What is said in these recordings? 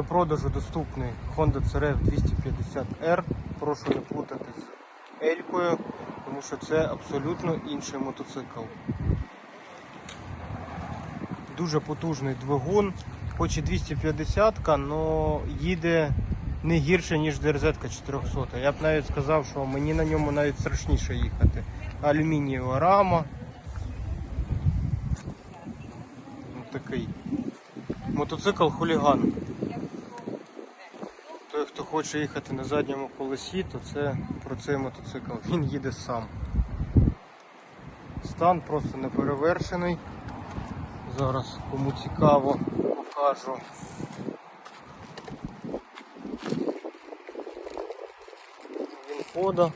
До продажу доступний Honda CRF 250R. Прошу не плутати Елькою, тому що це абсолютно інший мотоцикл. Дуже потужний двигун, хоч і 250, але їде не гірше, ніж ДРЗ 400. Я б навіть сказав, що мені на ньому навіть страшніше їхати. Алюмінієва рама. Ось такий. Мотоцикл хуліган. Хто хоче їхати на задньому колесі, то це про цей мотоцикл. Він їде сам. Стан просто неперевершений. Зараз кому цікаво покажу. Він хода.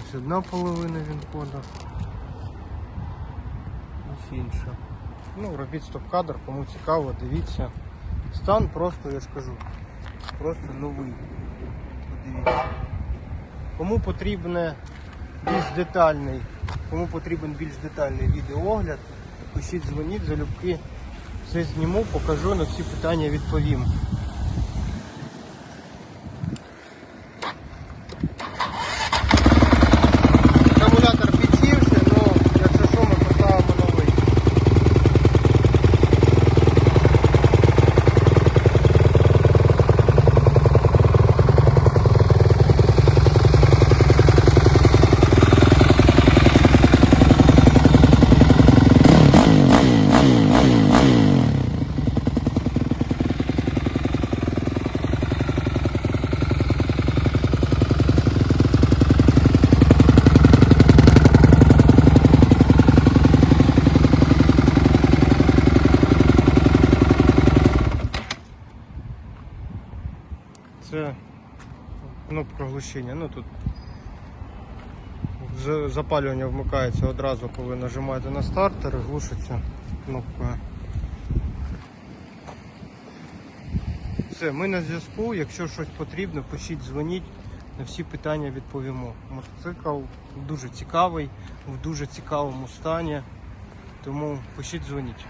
Ось одна половина він хода. Ось інша. Ну, робіть стоп-кадр, кому цікаво, дивіться. Стан просто, я ж кажу, просто новий. Подивіться. Кому потрібне більш детальний, кому потрібен більш детальний відеоогляд, пишіть, дзвоніть, залюбки все зніму, покажу, на всі питання відповім. Акумулятор підсівши, ну, якщо що, ми поставимо новий. Це кнопка глушення. Ну тут запалювання вмикається одразу, коли нажимаєте на стартер, глушиться кнопкою. Все, ми на зв'язку. Якщо щось потрібно, пишіть, дзвоніть. На всі питання відповімо. Мотоцикл дуже цікавий, в дуже цікавому стані. Тому пишіть, дзвоніть.